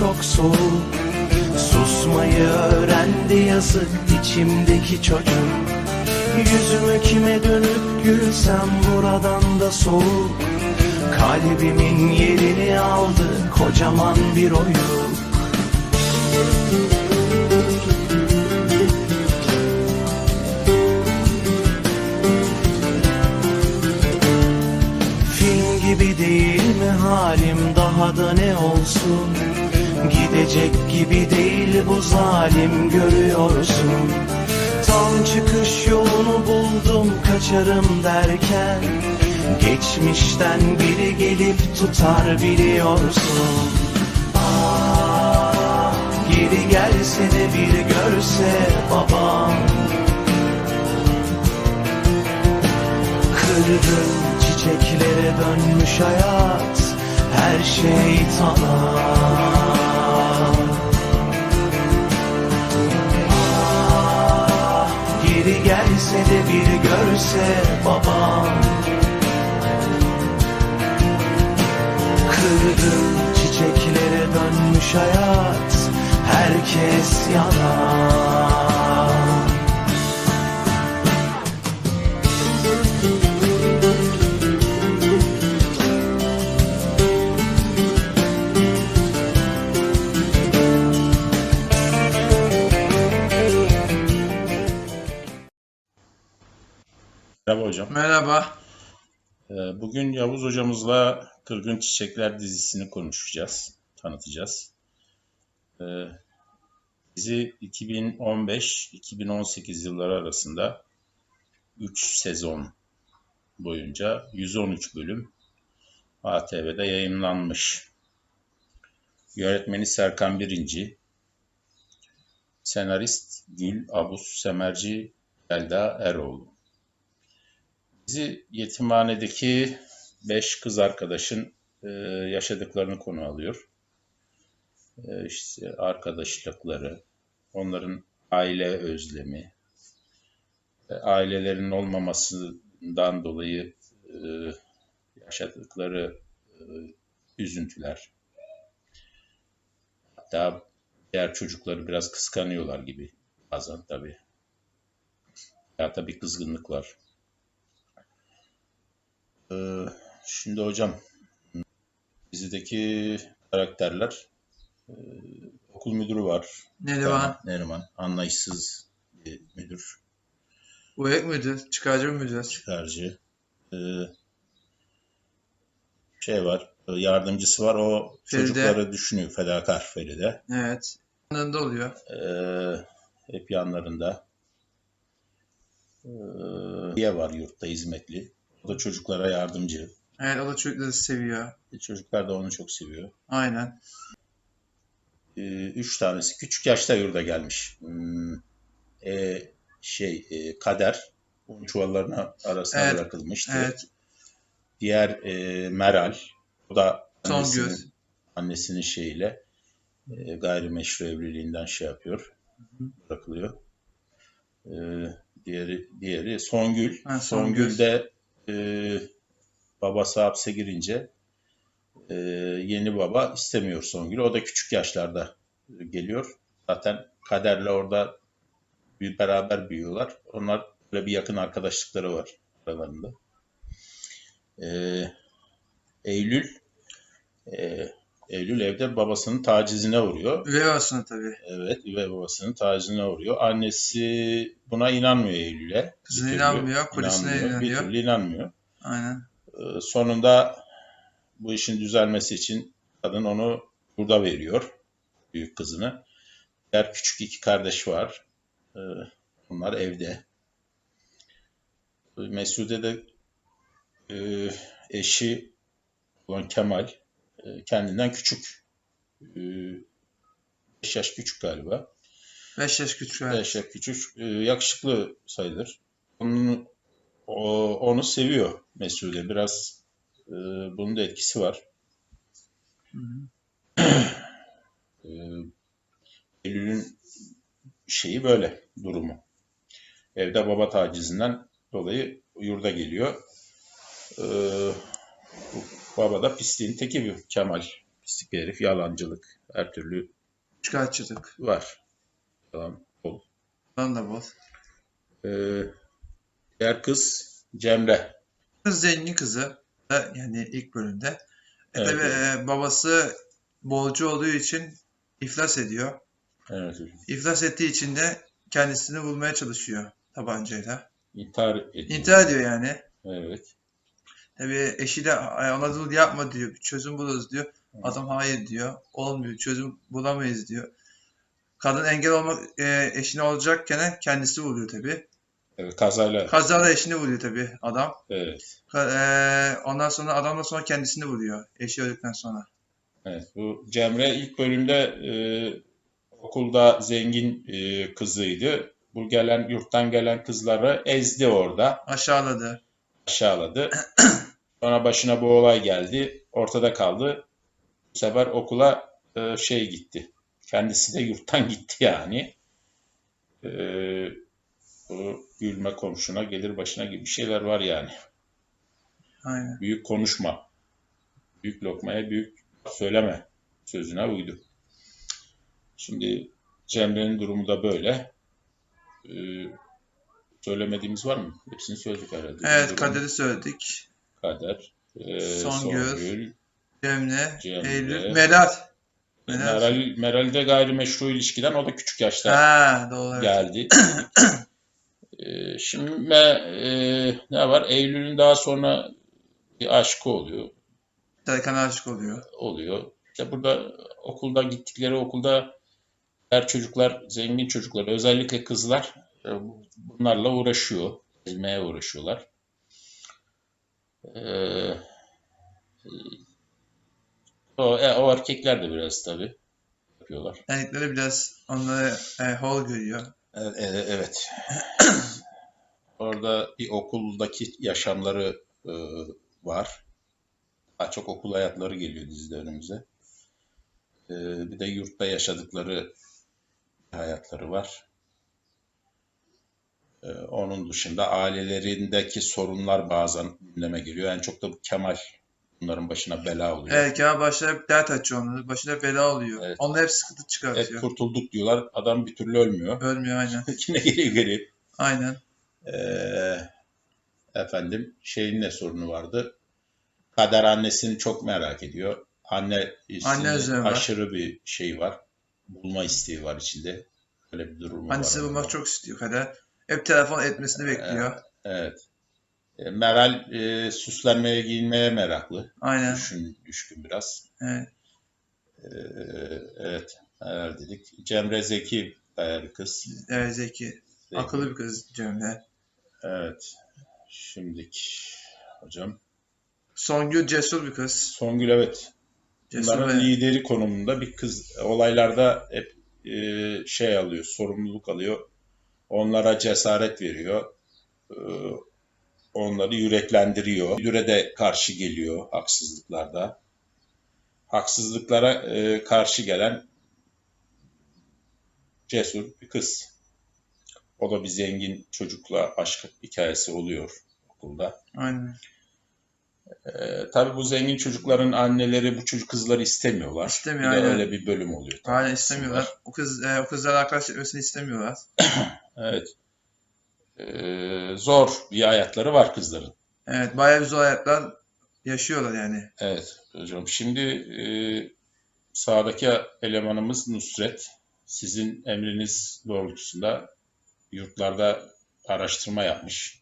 çok soğuk. Susmayı öğrendi yazık içimdeki çocuk. Yüzümü kime dönüp gülsem buradan da soğuk. Kalbimin yerini aldı kocaman bir oyuk. Film gibi değil mi halim? Daha da ne olsun Gidecek gibi değil bu zalim görüyorsun. Tam çıkış yolunu buldum kaçarım derken. Geçmişten biri gelip tutar biliyorsun. Ah geri gelse de bir görse babam. Kırgın çiçeklere dönmüş hayat Her şey tamam Geri gelse de bir görse babam. Kırgın çiçeklere dönmüş hayat Herkes yanar Merhaba hocam. Merhaba. Ee, Bugün Yavuz hocamızla Kırgın Çiçekler dizisini konuşacağız, tanıtacağız. Ee, Dizi 2015-2018 yılları arasında 3 sezon boyunca 113 bölüm ATV'de yayınlanmış. Yönetmeni Serkan Birinci, senarist Gül Abus Semerci Elda Eroğlu. Dizi yetimhanedeki beş kız arkadaşın e, yaşadıklarını konu alıyor. E, işte arkadaşlıkları, onların aile özlemi, e, ailelerinin olmamasından dolayı e, yaşadıkları e, üzüntüler. Hatta diğer çocukları biraz kıskanıyorlar gibi bazen tabii. Hatta bir kızgınlık var. Ee, Şimdi hocam dizideki karakterler e, okul müdürü var. Neriman. Neriman. Anlayışsız bir müdür. Uyak müdür? Çıkarcı müdür? Çıkarcı. Ee, Şey var. Yardımcısı var. O Feride. çocukları düşünüyor. Fedakar Feride. Evet. Yanında oluyor. Ee, hep yanlarında. Ee, diye var yurtta hizmetli. O da çocuklara yardımcı. Evet o da çocukları seviyor. E, Çocuklar da onu çok seviyor. Aynen. Ee, üç tanesi küçük yaşta yurda gelmiş. Hmm, e, şey e, kader un çuvallarına arasına Evet, bırakılmıştı. Evet. Diğer e, Meral o da annesinin, annesinin şeyiyle e, gayrimeşru evliliğinden şey yapıyor. Bırakılıyor. E, diğeri diğeri Songül. Ha, Songül. Songül de e, babası hapse girince e, yeni baba istemiyor Songül. O da küçük yaşlarda geliyor. Zaten kaderle orada bir beraber büyüyorlar. Onlar böyle bir yakın arkadaşlıkları var aralarında. E, Eylül e, Eylül evde babasının tacizine uğruyor. Üvey babasına tabii. Evet, üvey babasının tacizine uğruyor. Annesi buna inanmıyor Eylül'e. Kızına Bir inanmıyor, polisine Bir inanıyor. türlü inanmıyor. Aynen. Ee, Sonunda bu işin düzelmesi için kadın onu burada veriyor. Büyük kızını. Diğer küçük iki kardeş var. Ee, Onlar evde. Mesude de e, eşi olan Kemal kendinden küçük. 5 yaş küçük galiba. 5 yaş küçük. Evet. 5 yaş küçük. e, Yakışıklı sayılır. Onun, o, onu seviyor Mesude. Biraz e, bunun da etkisi var. Hı hı. E, Eylül'ün şeyi böyle durumu. Evde baba tacizinden dolayı yurda geliyor. E, bu baba da pisliğin teki bir Kemal. pislik bir herif, yalancılık, her türlü Çıkartçılık. var. Yalan, bol. Lan da bol. Ee, diğer kız Cemre. Kız zengin kızı. da Yani ilk bölümde. E Evet, tabi evet. e, babası bolcu olduğu için iflas ediyor. Evet, İflas ettiği için de kendisini bulmaya çalışıyor tabancayla. intihar ediyor. İntihar ediyor yani. Evet. Tabii eşi de "Ay, Anadolu yapma diyor. Bir çözüm buluruz diyor. Adam hayır diyor. Olmuyor. Çözüm bulamayız diyor. Kadın engel olmak e, eşine olacakken kendisi buluyor tabii. evet kazayla. Kazara eşini buluyor tabii adam. Evet. Ka- e, ondan sonra adamdan sonra kendisini buluyor. Eşi öldükten sonra. Evet. Bu Cemre ilk bölümde e, okulda zengin e, kızıydı. Bu gelen yurttan gelen kızları ezdi orada. Aşağıladı. aşağıladı. Sonra başına bu olay geldi. Ortada kaldı. Bu sefer okula e, şey gitti. Kendisi de yurttan gitti yani. E, bu gülme komşuna gelir başına gibi şeyler var yani. Aynen. Büyük konuşma. Büyük lokmaya büyük söyleme sözüne uydu. Şimdi Cemre'nin durumu da böyle. E, söylemediğimiz var mı? Hepsini söyledik herhalde. Evet kaderi söyledik. Kader, e, Songül, Songül, Cemre, Cemre, Eylül, Meral. Meral. Meral, Meral de gayrimeşru ilişkiden o da küçük yaşta Ha doğru. geldi. E, şimdi e, ne var? Eylül'ün daha sonra bir aşkı oluyor. Serkan aşık oluyor. oluyor. İşte burada okulda gittikleri okulda her çocuklar, zengin çocuklar, özellikle kızlar e, bunlarla uğraşıyor. Ezmeye uğraşıyorlar. Ee, o, e, o erkekler de biraz tabii yapıyorlar. Erkekleri biraz onları e, hor görüyor. Evet. e, evet. Orada bir okuldaki yaşamları e, var. Daha çok okul hayatları geliyor dizide önümüze. E, bir de yurtta yaşadıkları hayatları var. E, onun dışında ailelerindeki sorunlar bazen gündeme geliyor. En çok da bu Kemal bunların başına bela oluyor. Evet Kemal başına hep dert açıyor onları. Başına bela oluyor. Evet. Onlar hep sıkıntı Hep çıkartıyor. kurtulduk diyorlar. Adam bir türlü ölmüyor. Ölmüyor aynen. Yine geliyor geliyor. Aynen. Ee, efendim şeyin ne sorunu vardı? Kader annesini çok merak ediyor. Anne Anne özlemi var. aşırı bir şey var. Bulma isteği var içinde. Öyle bir durum var. Annesi bulmak çok istiyor Kader. Hep telefon etmesini bekliyor. Evet. E, Meral e, süslenmeye, giyinmeye meraklı. Aynen. Düşün, düşkün biraz. Evet. Ee, evet. Meral dedik. Cemre Zeki bayağı bir kız. Evet Zeki. Zeki. Akıllı bir kız Cemre. Evet. Şimdiki hocam. Songül cesur bir kız. Songül evet. Cesur Bunların ve lideri konumunda bir kız olaylarda hep e, şey alıyor, sorumluluk alıyor. Onlara cesaret veriyor. E, onları yüreklendiriyor. Müdüre de karşı geliyor haksızlıklarda. Haksızlıklara e, karşı gelen cesur bir kız. O da bir zengin çocukla aşk hikayesi oluyor okulda. aynen. Ee, tabii bu zengin çocukların anneleri bu çocuk kızları istemiyorlar. İstemiyor, Bir aynen. öyle bir bölüm oluyor. Aynen istemiyorlar. O kız e, o kızlara arkadaş etmesini istemiyorlar. Evet. Ee, zor bir hayatları var kızların. Evet bayağı bir zor hayatlar yaşıyorlar yani. Evet hocam. Şimdi e, sağdaki elemanımız Nusret. Sizin emriniz doğrultusunda yurtlarda araştırma yapmış.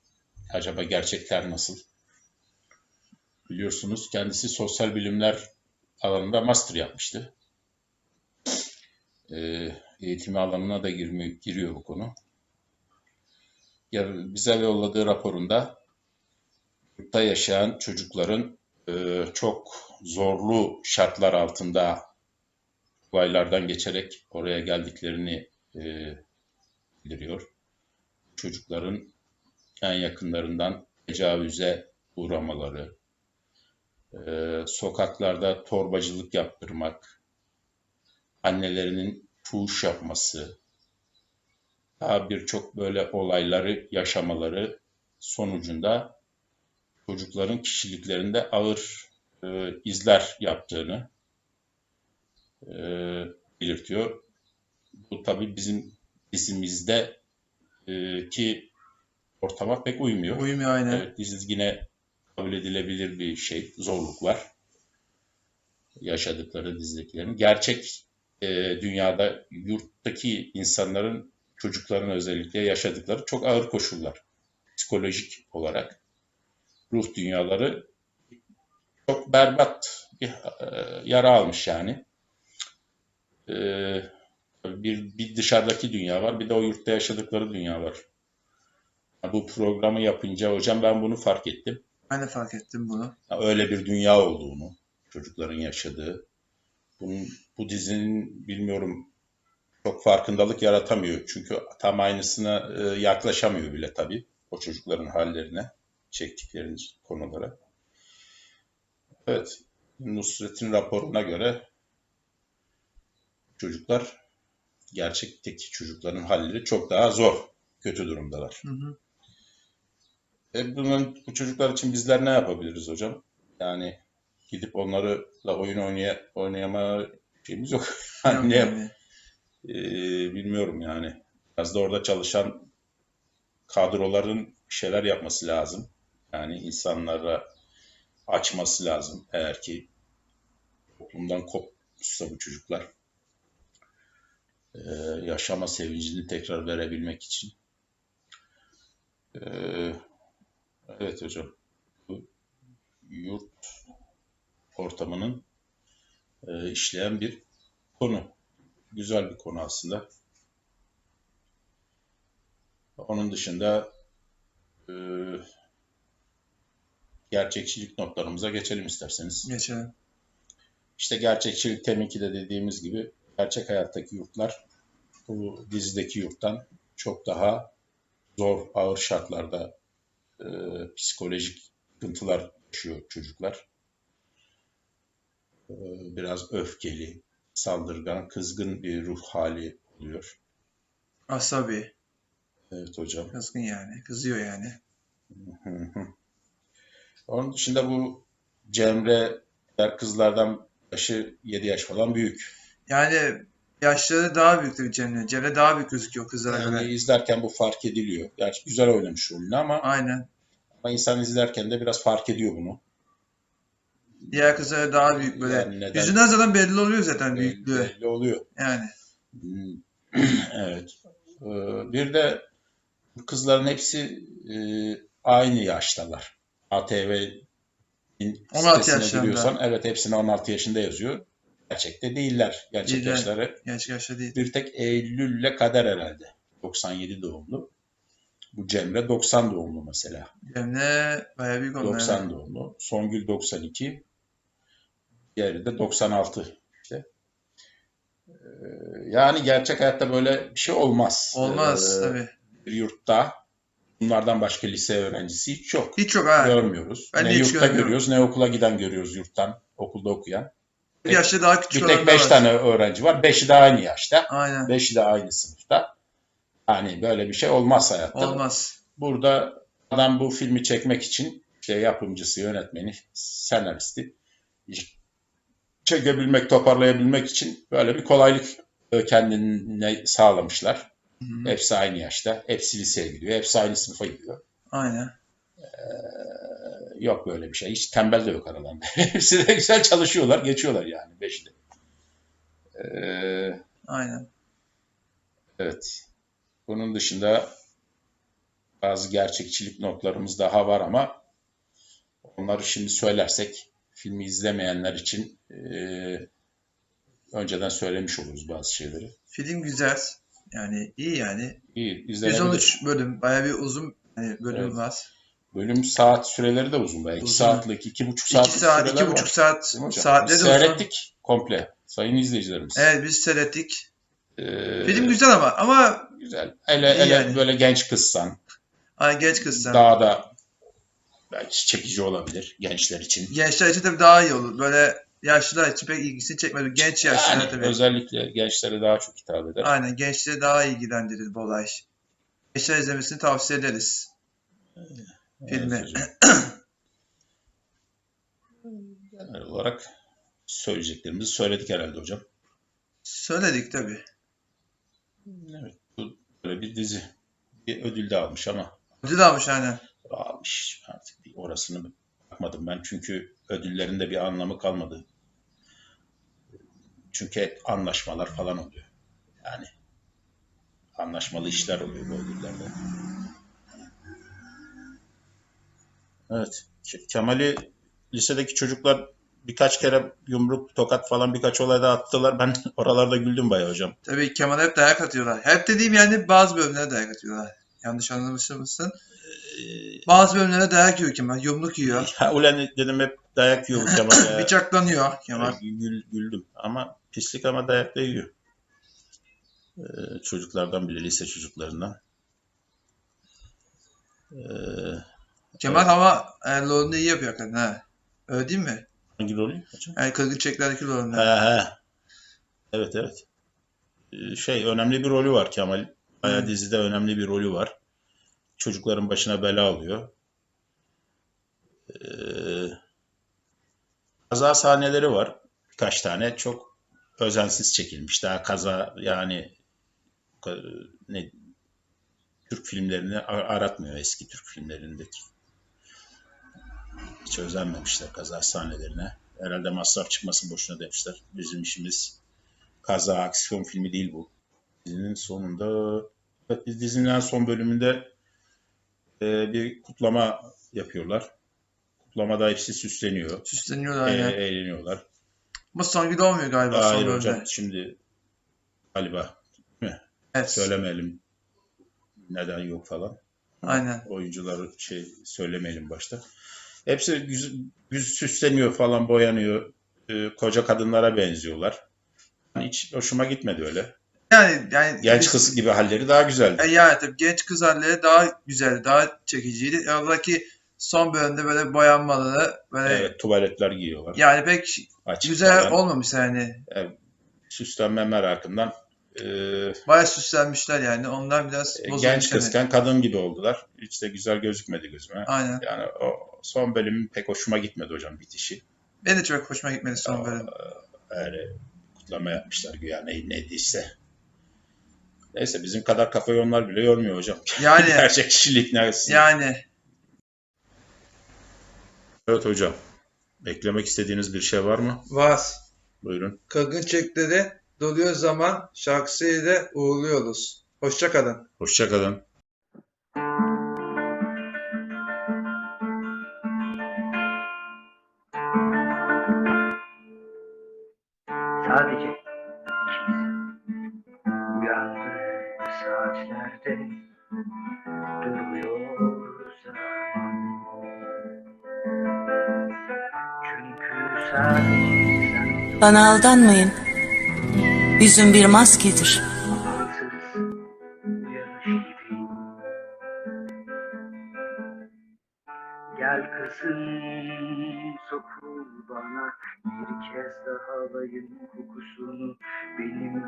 Acaba gerçekler nasıl? Biliyorsunuz kendisi sosyal bilimler alanında master yapmıştı. Ee, eğitimi alanına da girmiyor, giriyor bu konu. Bize yolladığı raporunda yurtta yaşayan çocukların e, çok zorlu şartlar altında olaylardan geçerek oraya geldiklerini e, bildiriyor. Çocukların en yakınlarından tecavüze uğramaları, e, sokaklarda torbacılık yaptırmak, annelerinin fuhuş yapması, daha birçok böyle olayları yaşamaları sonucunda çocukların kişiliklerinde ağır e, izler yaptığını e, belirtiyor. Bu tabii bizim dizimizde e, ki ortama pek uymuyor. Uyumuyor aynen. Evet, dizi yine kabul edilebilir bir şey, zorluk var. Yaşadıkları dizidekilerin. Gerçek e, dünyada yurttaki insanların, çocukların özellikle yaşadıkları çok ağır koşullar. Psikolojik olarak. Ruh dünyaları çok berbat bir e, yara almış yani. E, bir, bir dışarıdaki dünya var, bir de o yurtta yaşadıkları dünya var. Bu programı yapınca hocam ben bunu fark ettim. Ben de fark ettim bunu. Öyle bir dünya olduğunu, çocukların yaşadığı. Bunun, bu dizinin bilmiyorum çok farkındalık yaratamıyor. Çünkü tam aynısına e, yaklaşamıyor bile tabii. O çocukların hallerine, çektikleri konulara. Evet, Nusret'in raporuna göre çocuklar, gerçekteki çocukların halleri çok daha zor, kötü durumdalar. Hı hı. E bunun, bu çocuklar için bizler ne yapabiliriz hocam? Yani gidip onlarla oyun oynaya, oynayama şeyimiz yok. Ne yap- Yani, e, bilmiyorum yani. Biraz da orada çalışan kadroların şeyler yapması lazım. Yani insanlara açması lazım. Eğer ki toplumdan kopmuşsa bu çocuklar. E, yaşama sevincini tekrar verebilmek için. E, evet hocam. Bu yurt ortamının e, işleyen bir konu. Güzel bir konu aslında. Onun dışında e, gerçekçilik notlarımıza geçelim isterseniz. geçelim. İşte gerçekçilik teminki de dediğimiz gibi gerçek hayattaki yurtlar bu dizideki yurttan çok daha zor, ağır şartlarda e, psikolojik sıkıntılar yaşıyor çocuklar. E, biraz öfkeli, saldırgan, kızgın bir ruh hali oluyor. Asabi. Evet hocam. Kızgın yani. Kızıyor yani. Onun dışında bu Cemre kızlardan yaşı 7 yaş falan büyük. Yani yaşları daha büyüktür Cemre. Cemre daha büyük gözüküyor kızlara Yani göre. izlerken bu fark ediliyor. Gerçi güzel oynamış rolünü ama, Aynen. ama insan izlerken de biraz fark ediyor bunu. Diğer kızlara daha büyük böyle. Yani neden- Yüzünden zaten belli oluyor zaten Belli, büyüklüğü. belli oluyor. Yani. Evet. Ee, Bir de kızların hepsi e, aynı yaştalar. ATV'nin 16 sitesine yaşlarında. giriyorsan evet hepsine 16 yaşında yazıyor. Gerçekte değiller. Gerçek Değiller. yaşları Genç yaşta değil. bir tek Eylül'le Kader herhalde. 97 doğumlu. Bu Cemre 90 doğumlu mesela. Cemre bayağı büyük onlar. 90 doğumlu. Songül 92. Diğeri de 96 işte. Ee, Yani gerçek hayatta böyle bir şey olmaz. Olmaz Ee, tabii. Bir yurtta bunlardan başka lise öğrencisi hiç yok. Hiç yok ha. Görmüyoruz. Ben ne yurtta görüyoruz ne okula giden görüyoruz yurttan. Okulda okuyan. Bir yaşta daha küçük Bir tek 5 var. tane öğrenci var. 5'i de aynı yaşta. Aynen. 5'i de aynı sınıfta. Yani böyle bir şey olmaz hayatta. Olmaz. Burada adam bu filmi çekmek için işte yapımcısı, yönetmeni, senaristi çekebilmek, toparlayabilmek için böyle bir kolaylık e, kendine sağlamışlar. Hı hı. Hepsi aynı yaşta, hepsi liseye gidiyor, hepsi aynı sınıfa gidiyor. Aynen. Yok böyle bir şey. Hiç tembel de yok aralarında. Hepsi de güzel çalışıyorlar, geçiyorlar yani beşi de. Ee, Aynen. Evet. Bunun dışında bazı gerçekçilik notlarımız daha var ama onları şimdi söylersek filmi izlemeyenler için eee, önceden söylemiş oluruz bazı şeyleri. Film güzel. Yani iyi yani. İyi, izlenebilir. 113 bölüm. Bayağı bir uzun yani bölüm Evet. var. Bölüm saat süreleri de uzun bayağı. 2 Uzun. saatlik, 2,5 2 saatlik saat, iki buçuk saat, mi hocam? saatleri Biz de uzun. seyrettik komple. Sayın izleyicilerimiz. Evet biz seyrettik. Eee, Film güzel ama ama güzel. Hele, İyi hele yani. böyle genç kızsan, hani genç kızsan. daha da belki çekici olabilir gençler için. Gençler için tabii daha iyi olur. Böyle yaşlılar için pek ilgisini çekmedi. Genç yaşlılar Yani tabii. özellikle gençlere daha çok hitap eder. Aynen gençleri daha ilgilendirir bu olay. Gençler izlemesini tavsiye ederiz. filmi. Evet hocam. Genel olarak söyleyeceklerimizi söyledik herhalde hocam. Söyledik tabii. Evet, bu böyle bir dizi. Bir ödül de almış ama Ödül almış aynen. Almış artık bir orasını bakmadım ben çünkü ödüllerinde bir anlamı kalmadı. Çünkü anlaşmalar falan oluyor. Yani anlaşmalı işler oluyor bu ödüllerde. Evet. Ke- Kemal'i lisedeki çocuklar birkaç kere yumruk, tokat falan birkaç olayda attılar. Ben oralarda güldüm bayağı hocam. Tabii Kemal'e hep dayak atıyorlar. Hep dediğim yani bazı bölümlere dayak atıyorlar. Yanlış anlamışsın. Ee, Bazı bölümlere dayak yiyor Kemal. Yumruk yiyor. Ha, ulan dedim hep dayak yiyor bu Kemal ya. Bıçaklanıyor Kemal. Gül, güldüm ama pislik ama dayak da yiyor. Ee, çocuklardan bile lise çocuklarından. Ee, Kemal ama e, rolünü iyi yapıyor hakikaten ha. Öyle değil mi? hangi rolü? Yani Kırgın Çekler'deki rolünü. He he. Evet evet. Ee, şey önemli bir rolü var Kemal. Bayağı Hı. dizide önemli bir rolü var. Çocukların başına bela alıyor. Ee, kaza sahneleri var. Birkaç tane çok özensiz çekilmiş. Daha kaza yani ne Türk filmlerini aratmıyor eski Türk filmlerindeki. Hiç özenmemişler kaza sahnelerine. Herhalde masraf çıkmasın boşuna demişler. Bizim işimiz kaza aksiyon filmi değil bu. Dizinin sonunda dizinin son bölümünde e, bir kutlama yapıyorlar. Kutlamada hepsi süsleniyor. Süsleniyorlar e, aynen. eğleniyorlar. Ama Songül olmuyor galiba son Hayır bölümde. hocam şimdi galiba Evet. söylemeyelim neden yok falan. Aynen. Oyuncuları şey söylemeyelim başta. Hepsi yüz, yüz süsleniyor falan boyanıyor. Ee, koca kadınlara benziyorlar. Hiç hoşuma gitmedi öyle. Yani yani Genç biz- kız gibi halleri daha güzeldi. E, yani tabii genç kız halleri daha güzeldi, daha çekiciydi. Oradaki son bölümde böyle boyanmaları böyle Evet, tuvaletler giyiyorlar. yani pek Açık güzel falan. olmamış yani. Süslenme merakından e, Bayağı süslenmişler yani. Ondan biraz bozulmuş. genç yani. kızken kadın gibi oldular. Hiç de güzel gözükmedi gözüme. Aynen. Yani o son bölümün pek hoşuma gitmedi hocam bitişi. Benim de çok hoşuma gitmedi son bölüm. Öyle kutlama yapmışlar güya ne, neydiyse. Neyse bizim kadar kafayı onlar bile yormuyor hocam. Yani Gerçek kişilik neresi? yani Evet hocam. Beklemek istediğiniz bir şey var mı? Vaz. Buyurun. Kırgın çekleri doluyor zaman şarkısıyla uğurluyoruz. Hoşçakalın. Hoşçakalın. Sadece Bana aldanmayın. Yüzüm bir maskedir. Gel kızım sokul bana bir kez daha alayım kokusunu benim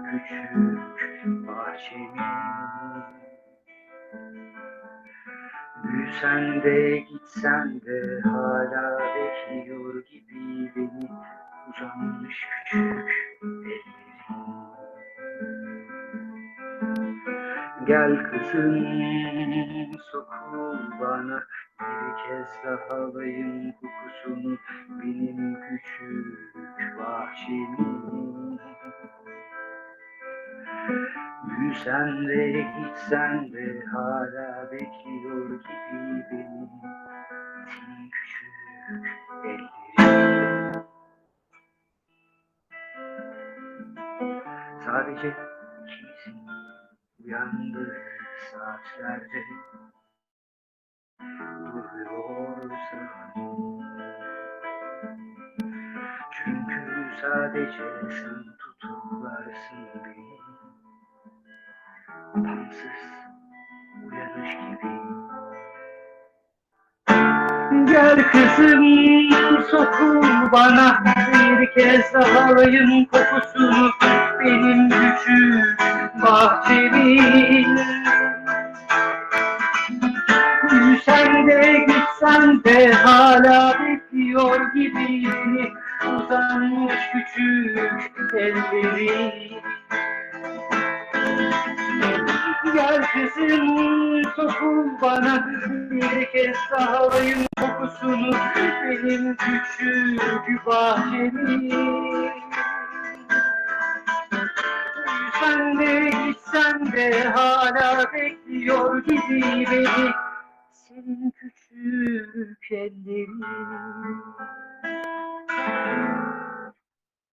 küçük bahçemin. Büyüsen de gitsen de hala bekliyor gibi beni uzanmış küçük ellerin. Gel kızım sokul bana bir kez daha alayım kokusunu benim küçük bahçemin. Büyüsen de gitsen de hala bekliyor gibi Sadece ikimizin uyandığı saatlerde. Duruyor zaman. Çünkü sadece sen tutuklarsın beni. Tamsız uyanış gibi. Gel kızım sokul bana. Bir kez daha alayım kokusunu benim küçük bahçemin Büyüsen de gitsen de hala bekliyor gibi uzanmış küçük ellerin